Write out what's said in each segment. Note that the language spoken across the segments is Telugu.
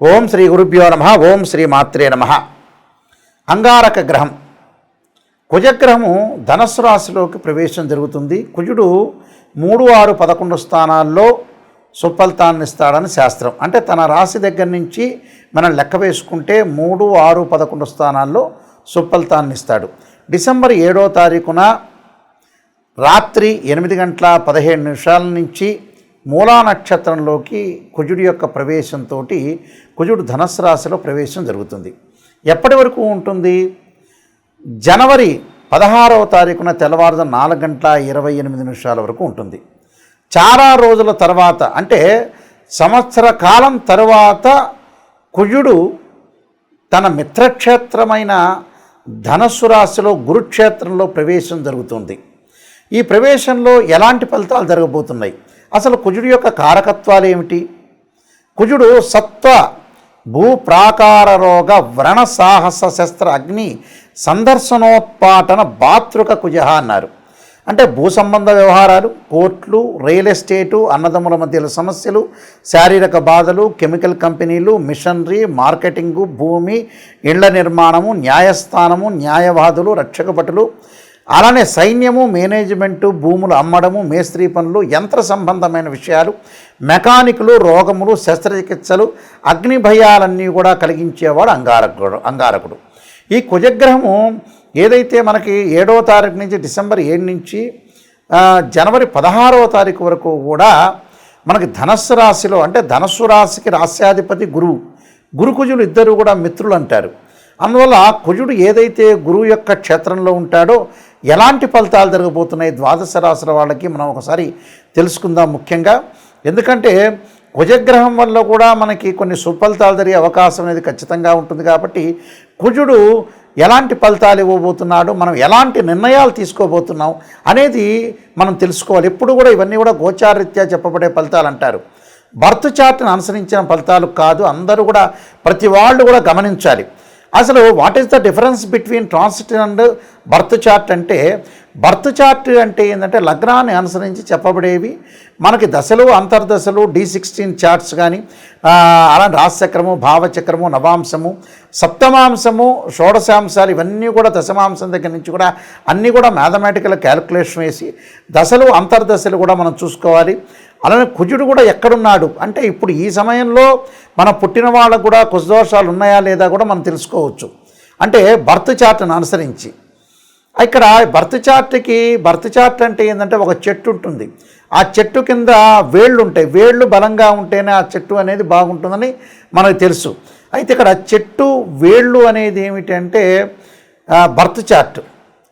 ఓం శ్రీ గురుభ్యో నమ ఓం శ్రీ మాత్రే నమ. అంగారక గ్రహం. కుజగ్రహము ధనస్సు రాశిలోకి ప్రవేశం జరుగుతుంది. కుజుడు మూడు ఆరు పదకొండు స్థానాల్లో సుఫలితాన్ని ఇస్తాడని శాస్త్రం. అంటే తన రాశి దగ్గర నుంచి మనం లెక్క వేసుకుంటే మూడు ఆరు పదకొండు స్థానాల్లో సుఫలితాన్ని ఇస్తాడు డిసెంబర్ ఏడో తారీఖున రాత్రి ఎనిమిది గంటల పదిహేడు నిమిషాల నుంచి మూలా నక్షత్రంలోకి కుజుడి యొక్క ప్రవేశంతో కుజుడు ధనస్సు రాశిలో ప్రవేశం జరుగుతుంది. ఎప్పటి వరకు ఉంటుంది? జనవరి పదహారవ తారీఖున తెల్లవారుజ నాలుగు గంటల ఇరవై ఎనిమిది నిమిషాల వరకు ఉంటుంది. చాలా రోజుల తర్వాత అంటే సంవత్సర కాలం తరువాత కుజుడు తన మిత్రక్షేత్రమైన ధనస్సు రాశిలో గురుక్షేత్రంలో ప్రవేశం జరుగుతుంది. ఈ ప్రవేశంలో ఎలాంటి ఫలితాలు జరగబోతున్నాయి? అసలు కుజుడు యొక్క కారకత్వాలు ఏమిటి? కుజుడు సత్వ భూప్రాకార రోగ వ్రణ సాహస శస్త్ర అగ్ని సందర్శనోత్పాటన బాతృక కుజ అన్నారు. అంటే భూ సంబంధ వ్యవహారాలు కోర్టులు రియల్ ఎస్టేటు అన్నదమ్ముల మధ్యలో సమస్యలు శారీరక బాధలు కెమికల్ కంపెనీలు మిషనరీ మార్కెటింగు భూమి ఇళ్ళ నిర్మాణము న్యాయస్థానము న్యాయవాదులు రక్షక భటులు అలానే సైన్యము మేనేజ్మెంటు భూములు అమ్మడము మేస్త్రీ పనులు యంత్ర సంబంధమైన విషయాలు మెకానికులు రోగములు శస్త్రచికిత్సలు అగ్ని భయాలన్నీ కూడా కలిగించేవాడు అంగారకుడు అంగారకుడు. ఈ కుజగ్రహము ఏదైతే మనకి ఏడవ తారీఖు నుంచి డిసెంబర్ ఏడు నుంచి జనవరి పదహారవ తారీఖు వరకు కూడా మనకి ధనస్సు రాశిలో అంటే ధనస్సు రాశికి రాస్యాధిపతి గురువు. గురుకుజులు ఇద్దరు కూడా మిత్రులు అంటారు. అందువల్ల కుజుడు ఏదైతే గురువు యొక్క క్షేత్రంలో ఉంటాడో ఎలాంటి ఫలితాలు జరగబోతున్నాయి? ద్వాదశ రాశుల వాళ్ళకి మనం ఒకసారి తెలుసుకుందాం ముఖ్యంగా. ఎందుకంటే కుజగ్రహం వల్ల కూడా మనకి కొన్ని సుఫలితాలు జరిగే అవకాశం అనేది ఖచ్చితంగా ఉంటుంది కాబట్టి కుజుడు ఎలాంటి ఫలితాలు ఇవ్వబోతున్నాడు? మనం ఎలాంటి నిర్ణయాలు తీసుకోబోతున్నాం? అనేది మనం తెలుసుకోవాలి. ఎప్పుడు కూడా ఇవన్నీ కూడా గోచారరీత్యా చెప్పబడే ఫలితాలు అంటారు. బర్త్ చార్ట్ని అనుసరించిన ఫలితాలు కాదు. అందరూ కూడా ప్రతి వాళ్ళు కూడా గమనించాలి. అసలు what is the difference between transit and birth chart అంటే బర్త్ చార్ట్ అంటే ఏంటంటే లగ్నాన్ని అనుసరించి చెప్పబడేవి. మనకి దశలు అంతర్దశలు డి సిక్స్టీన్ చార్ట్స్ కానీ అలా రాశచక్రము భావచక్రము నవాంశము సప్తమాంశము షోడశాంశాలు ఇవన్నీ కూడా దశమాంశం దగ్గర నుంచి కూడా అన్నీ కూడా మ్యాథమెటికల్ క్యాలిక్యులేషన్ వేసి దశలు అంతర్దశలు కూడా మనం చూసుకోవాలి. అలానే కుజుడు కూడా ఎక్కడున్నాడు? అంటే ఇప్పుడు ఈ సమయంలో మన పుట్టిన వాళ్ళకు కూడా కుజదోషాలు ఉన్నాయా లేదా కూడా మనం తెలుసుకోవచ్చు. అంటే బర్త్ చార్ట్ను అనుసరించి. ఇక్కడ బర్త్ చార్ట్కి బర్త్ చార్ట్ అంటే ఏంటంటే ఒక చెట్టు ఉంటుంది. ఆ చెట్టు కింద వేళ్ళు ఉంటాయి. వేళ్ళు బలంగా ఉంటేనే ఆ చెట్టు అనేది బాగుంటుందని మనకు తెలుసు. అయితే ఇక్కడ చెట్టు వేళ్ళు అనేది ఏమిటంటే ఆ, బర్త్ చార్ట్.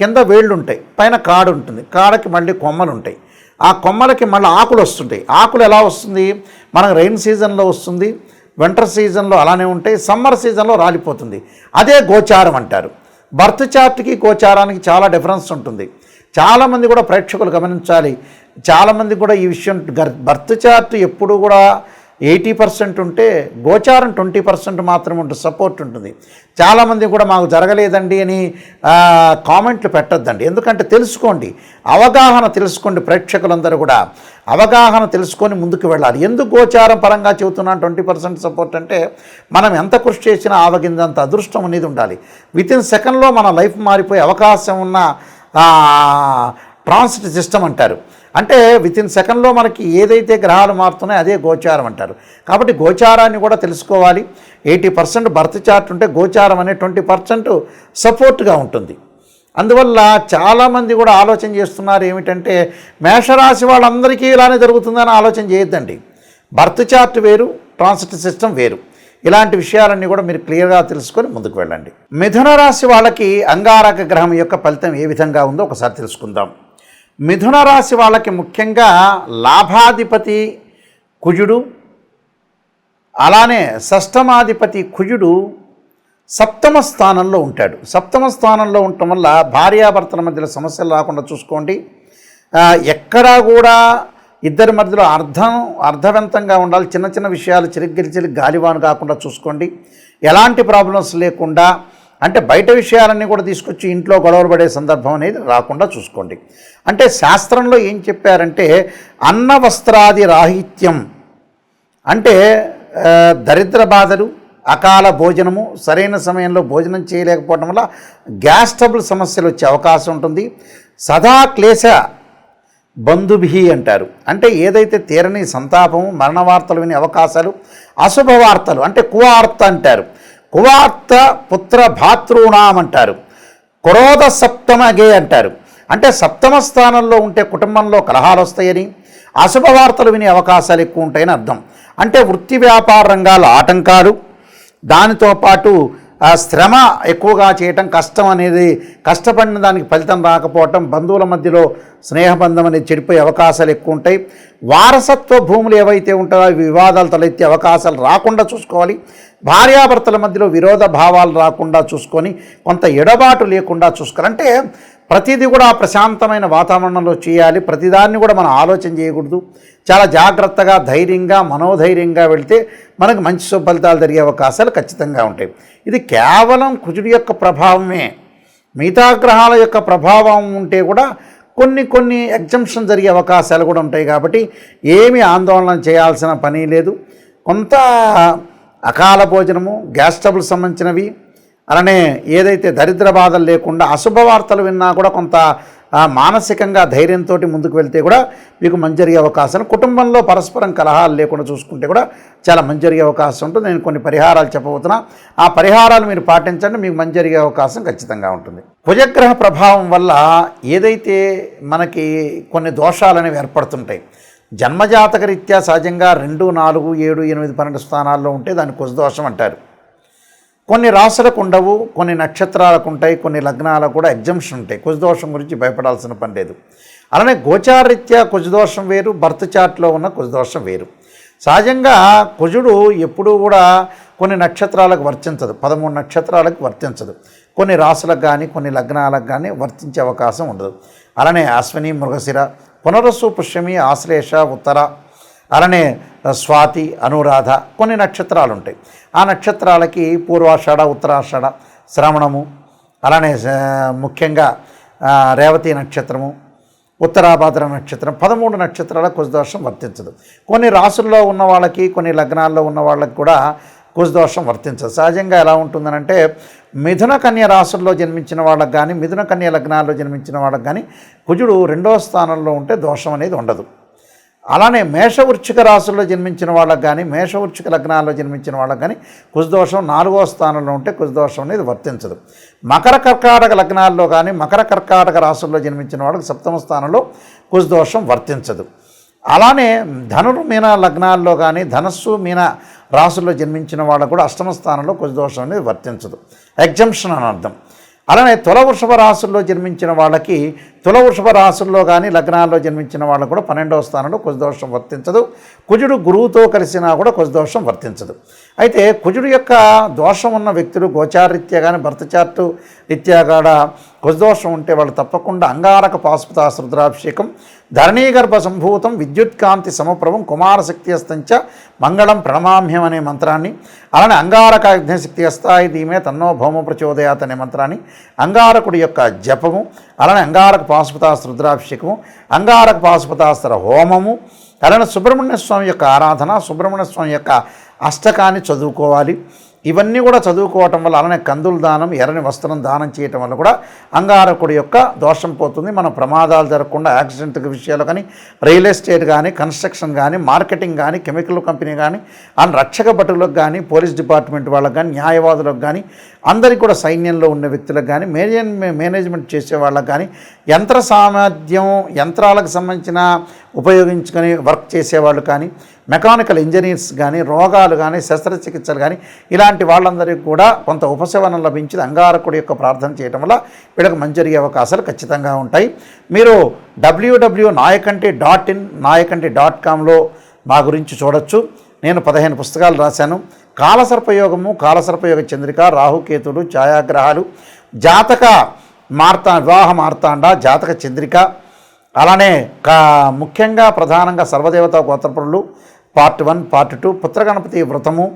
కింద వేళ్ళు ఉంటాయి. పైన కాడు ఉంటుంది. కాడకి మళ్ళీ కొమ్మలు ఉంటాయి. ఆ కొమ్మలకి మళ్ళీ ఆకులు వస్తుంటాయి. ఆకులు ఎలా వస్తుంది? మనకు రెయిన్ సీజన్లో వస్తుంది వింటర్ సీజన్లో అలానే ఉంటాయి సమ్మర్ సీజన్లో రాలిపోతుంది. అదే గోచారం అంటారు. బర్త్ చార్ట్కి గోచారానికి చాలా డిఫరెన్స్ ఉంటుంది. చాలామంది కూడా ప్రేక్షకులు గమనించాలి. చాలామంది కూడా ఈ విషయం బర్త్ చార్ట్ ఎప్పుడు కూడా ఎయిటీ పర్సెంట్ ఉంటే గోచారం ట్వంటీ పర్సెంట్ మాత్రం ఉంటుంది సపోర్ట్ ఉంటుంది. చాలామంది కూడా మాకు జరగలేదండి అని కామెంట్లు పెట్టొద్దండి. ఎందుకంటే తెలుసుకోండి అవగాహన తెలుసుకోండి ప్రేక్షకులందరూ కూడా. అవగాహన తెలుసుకొని ముందుకు వెళ్ళాలి. ఎందుకు గోచారం పరంగా చెబుతున్నాను? ట్వంటీ పర్సెంట్ సపోర్ట్ అంటే మనం ఎంత కృషి చేసినా ఆవగిందంత అదృష్టం అనేది ఉండాలి. విత్ ఇన్ సెకండ్లో మన లైఫ్ మారిపోయే అవకాశం ఉన్న ట్రాన్సిట్ సిస్టమ్ అంటారు. అంటే విత్ ఇన్ సెకండ్లో మనకి ఏదైతే గ్రహాలు మారుతున్నాయో అదే గోచారం అంటారు. కాబట్టి గోచారాన్ని కూడా తెలుసుకోవాలి. ఎయిటీ పర్సెంట్ బర్త్ చార్ట్ ఉంటే గోచారం అనే ట్వంటీ పర్సెంట్ సపోర్ట్గా ఉంటుంది. అందువల్ల చాలామంది కూడా ఆలోచన చేస్తున్నారు ఏమిటంటే మేషరాశి వాళ్ళందరికీ ఇలానే జరుగుతుందని ఆలోచన చేయొద్దండి. బర్త్ చార్ట్ వేరు ట్రాన్సిట్ సిస్టమ్ వేరు. ఇలాంటి విషయాలన్నీ కూడా మీరు క్లియర్గా తెలుసుకొని ముందుకు వెళ్ళండి. మిథున రాశి వాళ్ళకి అంగారక గ్రహం యొక్క ఫలితం ఏ విధంగా ఉందో ఒకసారి తెలుసుకుందాం. మిథున రాశి వాళ్ళకి ముఖ్యంగా లాభాధిపతి కుజుడు అలానే షష్టమాధిపతి కుజుడు సప్తమ స్థానంలో ఉంటాడు. సప్తమ స్థానంలో ఉండటం వల్ల భార్యాభర్తల మధ్యలో సమస్యలు రాకుండా చూసుకోండి. ఎక్కడా కూడా ఇద్దరి మధ్యలో అర్థం అర్థవంతంగా ఉండాలి. చిన్న చిన్న విషయాలు చిరిగిరి చిరిగి గాలివాను కాకుండా చూసుకోండి. ఎలాంటి ప్రాబ్లమ్స్ లేకుండా అంటే బయట విషయాలన్నీ కూడా తీసుకొచ్చి ఇంట్లో గొడవలు పడే సందర్భం అనేది రాకుండా చూసుకోండి. అంటే శాస్త్రంలో ఏం చెప్పారంటే అన్న వస్త్రాది రాహిత్యం అంటే దరిద్ర బాధలు అకాల భోజనము సరైన సమయంలో భోజనం చేయలేకపోవడం వల్ల గ్యాస్ ట్రబుల్ సమస్యలు వచ్చే అవకాశం ఉంటుంది. సదా క్లేశ బంధుభి అంటారు. అంటే ఏదైతే తీరని సంతాపము మరణ వార్తలు వినే అవకాశాలు అశుభ వార్తలు అంటే కువార్త అంటారు. కువార్త పుత్ర భాతృనాం అంటారు క్రోధ సప్తమగే అంటారు. అంటే సప్తమ స్థానంలో ఉంటే కుటుంబంలో కలహాలు వస్తాయని అశుభ వార్తలు వినే అవకాశాలు ఎక్కువ ఉంటాయని అర్థం. అంటే వృత్తి వ్యాపార రంగాల ఆటంకాలు దానితో పాటు శ్రమ ఎక్కువగా చేయటం కష్టం అనేది కష్టపడిన దానికి ఫలితం రాకపోవటం బంధువుల మధ్యలో స్నేహబంధం అనేది చెడిపోయే అవకాశాలు ఎక్కువ ఉంటాయి. వారసత్వ భూములు ఏవైతే ఉంటాయో అవి వివాదాలు తలెత్తే అవకాశాలు రాకుండా చూసుకోవాలి. భార్యాభర్తల మధ్యలో విరోధ భావాలు రాకుండా చూసుకొని కొంత ఎడబాటు లేకుండా చూసుకోవాలి. అంటే ప్రతిదీ కూడా ప్రశాంతమైన వాతావరణంలో చేయాలి. ప్రతిదాన్ని కూడా మనం ఆలోచన చేయకూడదు. చాలా జాగ్రత్తగా ధైర్యంగా మనోధైర్యంగా వెళితే మనకు మంచి సుఫలితాలు జరిగే అవకాశాలు ఖచ్చితంగా ఉంటాయి. ఇది కేవలం కుజుడి యొక్క ప్రభావమే. మిగతా గ్రహాల యొక్క ప్రభావం ఉంటే కూడా కొన్ని కొన్ని ఎగ్జంప్షన్ జరిగే అవకాశాలు కూడా ఉంటాయి కాబట్టి ఏమీ ఆందోళన చేయాల్సిన పని లేదు. కొంత అకాల భోజనము గ్యాస్ ట్రబుల్ సంబంధించినవి అలానే ఏదైతే దరిద్ర బాధలు లేకుండా అశుభ వార్తలు విన్నా కూడా కొంత మానసికంగా ధైర్యంతో ముందుకు వెళ్తే కూడా మీకు మంచి జరిగే అవకాశం కుటుంబంలో పరస్పరం కలహాలు లేకుండా చూసుకుంటే కూడా చాలా మంచి జరిగే అవకాశం ఉంటుంది. నేను కొన్ని పరిహారాలు చెప్పబోతున్నా. ఆ పరిహారాలు మీరు పాటించండి. మీకు మంచి జరిగే అవకాశం ఖచ్చితంగా ఉంటుంది. కుజగ్రహ ప్రభావం వల్ల ఏదైతే మనకి కొన్ని దోషాలు అనేవి ఏర్పడుతుంటాయి. జన్మజాతక రీత్యా సహజంగా రెండు నాలుగు ఏడు ఎనిమిది పన్నెండు స్థానాల్లో ఉంటే దాన్ని కుజదోషం అంటారు. కొన్ని రాసులకు ఉండవు కొన్ని నక్షత్రాలకు ఉంటాయి కొన్ని లగ్నాలకు కూడా ఎగ్జంప్షన్ ఉంటాయి. కుజదోషం గురించి భయపడాల్సిన పని లేదు. అలానే గోచారీత్యా కుజదోషం వేరు బర్త్ చార్ట్లో ఉన్న కుజదోషం వేరు. సహజంగా కుజుడు ఎప్పుడూ కూడా కొన్ని నక్షత్రాలకు వర్తించదు పదమూడు నక్షత్రాలకు వర్తించదు. కొన్ని రాసులకు కానీ కొన్ని లగ్నాలకు కానీ వర్తించే అవకాశం ఉండదు. అలానే అశ్విని మృగశిర పునరస్సు పుష్యమి ఆశ్లేష ఉత్తర అలానే స్వాతి అనురాధ కొన్ని నక్షత్రాలు ఉంటాయి ఆ నక్షత్రాలకి పూర్వాషాఢ ఉత్తరాషాఢ శ్రవణము అలానే ముఖ్యంగా రేవతి నక్షత్రము ఉత్తరాభాద్ర నక్షత్రం పదమూడు నక్షత్రాల కుశదోషం వర్తించదు. కొన్ని రాసుల్లో ఉన్న వాళ్ళకి కొన్ని లగ్నాల్లో ఉన్న వాళ్ళకి కూడా కుశదోషం వర్తించదు. సహజంగా ఎలా ఉంటుందనంటే మిథున కన్య రాసుల్లో జన్మించిన వాళ్ళకి కానీ మిథున కన్య లగ్నాల్లో జన్మించిన వాళ్ళకి కానీ కుజుడు రెండవ స్థానంలో ఉంటే దోషం అనేది ఉండదు. అలానే మేషవృచ్చిక రాశుల్లో జన్మించిన వాళ్ళకి కానీ మేషవృచ్చిక లగ్నాల్లో జన్మించిన వాళ్ళకి కానీ కుజదోషం నాలుగో స్థానంలో ఉంటే కుజదోషం అనేది వర్తించదు. మకర కర్కాటక లగ్నాల్లో కానీ మకర కర్కాటక రాశుల్లో జన్మించిన వాళ్ళకి సప్తమ స్థానంలో కుజదోషం వర్తించదు. అలానే ధనుడు మీన లగ్నాల్లో కానీ ధనస్సు మీన రాశుల్లో జన్మించిన వాళ్ళకు కూడా అష్టమ స్థానంలో కుజదోషం అనేది వర్తించదు. ఎగ్జంప్షన్ అని అర్థం. అలానే తుల వృషభ రాశుల్లో జన్మించిన వాళ్ళకి తుల వృషభ రాశుల్లో కానీ లగ్నాల్లో జన్మించిన వాళ్ళకు కూడా పన్నెండవ స్థానంలో కుజదోషం వర్తించదు. కుజుడు గురువుతో కలిసినా కూడా కుజదోషం వర్తించదు. అయితే కుజుడు యొక్క దోషం ఉన్న వ్యక్తులు గోచారరీత్యా కానీ భర్త చార్టు రీత్యా కూడా కుజదోషం ఉంటే వాళ్ళు తప్పకుండా అంగారక పాశుపతాస రుద్రాభిషేకం ధరణీగర్భ సంభూతం విద్యుత్కాంతి సమప్రభం కుమారశక్తి అస్తంచ మంగళం ప్రణమామ్యం అనే మంత్రాన్ని అలానే అంగారక అగ్నిశక్తి అస్తాయి దీమే తన్నో భౌమ ప్రచోదయాత్ అనే మంత్రాన్ని అంగారకుడి యొక్క జపము అలానే అంగారక పాశుపతాస్త్ర రుద్రాభిషేకము అంగారక పాశుపతాస్త్ర హోమము అలానే సుబ్రహ్మణ్య స్వామి యొక్క ఆరాధన సుబ్రహ్మణ్య స్వామి యొక్క అష్టకాన్ని చదువుకోవాలి. ఇవన్నీ కూడా చదువుకోవటం వల్ల అలానే కందులు దానం ఎర్రని వస్త్రం దానం చేయటం వల్ల కూడా అంగారకుడి యొక్క దోషం పోతుంది. మన ప్రమాదాలు జరగకుండా యాక్సిడెంట్ విషయాలు కానీ రియల్ ఎస్టేట్ కానీ కన్స్ట్రక్షన్ కానీ మార్కెటింగ్ కానీ కెమికల్ కంపెనీ కానీ అండ్ రక్షక భటులకు కానీ పోలీస్ డిపార్ట్మెంట్ వాళ్ళకి కానీ న్యాయవాదులకు కానీ అందరికీ కూడా సైన్యంలో ఉన్న వ్యక్తులకు కానీ మేనేజ్ మేనేజ్మెంట్ చేసే వాళ్ళకి కానీ యంత్ర సామర్థ్యం యంత్రాలకు సంబంధించిన ఉపయోగించుకొని వర్క్ చేసేవాళ్ళు కానీ మెకానికల్ ఇంజనీర్స్ కానీ రోగాలు కానీ శస్త్రచికిత్సలు కానీ ఇలాంటి వాళ్ళందరికీ కూడా కొంత ఉపశమనం లభించింది అంగారకుడి యొక్క ప్రార్థన చేయడం వల్ల వీళ్ళకి మంచి జరిగే అవకాశాలు ఖచ్చితంగా ఉంటాయి. మీరు W W Nayakanti dot in Nayakanti dot కామ్లో మా గురించి చూడొచ్చు. నేను పదిహేను పుస్తకాలు రాశాను. కాలసర్పయోగము కాలసర్పయోగ చంద్రిక రాహుకేతుడు ఛాయాగ్రహాలు జాతక మార్తా వివాహ మార్తాండ జాతక చంద్రిక అలానే కా ముఖ్యంగా ప్రధానంగా సర్వదేవత గోత్రపురులు పార్ట్ వన్ పార్ట్ టూ పుత్రగణపతి వ్రతము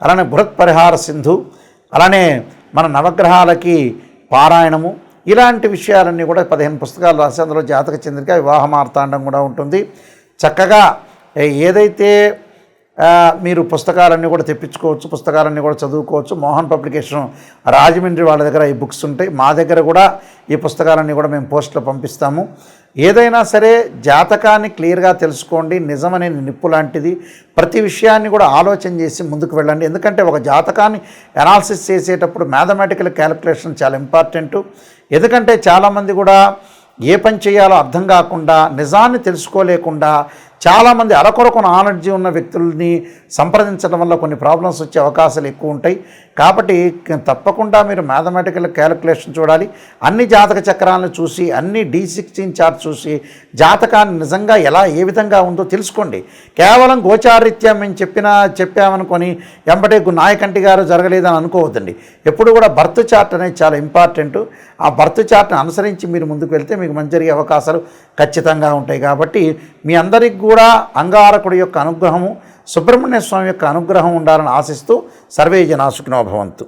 అలానే బృహత్ పరిహార సింధు అలానే మన నవగ్రహాలకి పారాయణము ఇలాంటి విషయాలన్నీ కూడా పదిహేను పుస్తకాలు రాసి అందులో జాతక చంద్రిక వివాహ మార్తాండం కూడా ఉంటుంది. చక్కగా ఏదైతే మీరు పుస్తకాలన్నీ కూడా తెప్పించుకోవచ్చు పుస్తకాలన్నీ కూడా చదువుకోవచ్చు. మోహన్ పబ్లికేషన్ రాజమండ్రి వాళ్ళ దగ్గర ఈ బుక్స్ ఉంటాయి. మా దగ్గర కూడా ఈ పుస్తకాలన్నీ కూడా మేము పోస్ట్లో పంపిస్తాము. ఏదైనా సరే జాతకాన్ని క్లియర్గా తెలుసుకోండి. నిజమనేది నిప్పు లాంటిది. ప్రతి విషయాన్ని కూడా ఆలోచన చేసి ముందుకు వెళ్ళండి. ఎందుకంటే ఒక జాతకాన్ని అనాలిసిస్ చేసేటప్పుడు మ్యాథమెటికల్ క్యాలిక్యులేషన్ చాలా ఇంపార్టెంట్ ఎందుకంటే చాలామంది కూడా ఏ పని చేయాలో అర్థం కాకుండా నిజాన్ని తెలుసుకోలేకుండా చాలామంది అరకొరకు ఆనర్జీ ఉన్న వ్యక్తుల్ని సంప్రదించడం వల్ల కొన్ని ప్రాబ్లమ్స్ వచ్చే అవకాశాలు ఎక్కువ ఉంటాయి. కాబట్టి తప్పకుండా మీరు మ్యాథమెటికల్ క్యాలిక్యులేషన్ చూడాలి. అన్ని జాతక చక్రాలను చూసి అన్ని డీ సిక్స్టీన్ చార్ట్ చూసి జాతకాన్ని నిజంగా ఎలా ఏ విధంగా ఉందో తెలుసుకోండి. కేవలం గోచారీత్యం మేము చెప్పినా చెప్పామనుకొని ఎంబటే గు- నాయకంటి గారు జరగలేదని అనుకోవద్దండి. ఎప్పుడు కూడా బర్త్ చార్ట్ అనేది చాలా ఇంపార్టెంట్. ఆ బర్త్ చార్ట్ని అనుసరించి మీరు ముందుకు వెళ్తే మీకు మంచి జరిగే అవకాశాలు ఖచ్చితంగా ఉంటాయి. కాబట్టి మీ అందరికి కూడా అంగారకుడి యొక్క అనుగ్రహము సుబ్రహ్మణ్య స్వామి యొక్క అనుగ్రహం ఉండాలని ఆశిస్తూ సర్వే జనా సుఖినో భవంతు.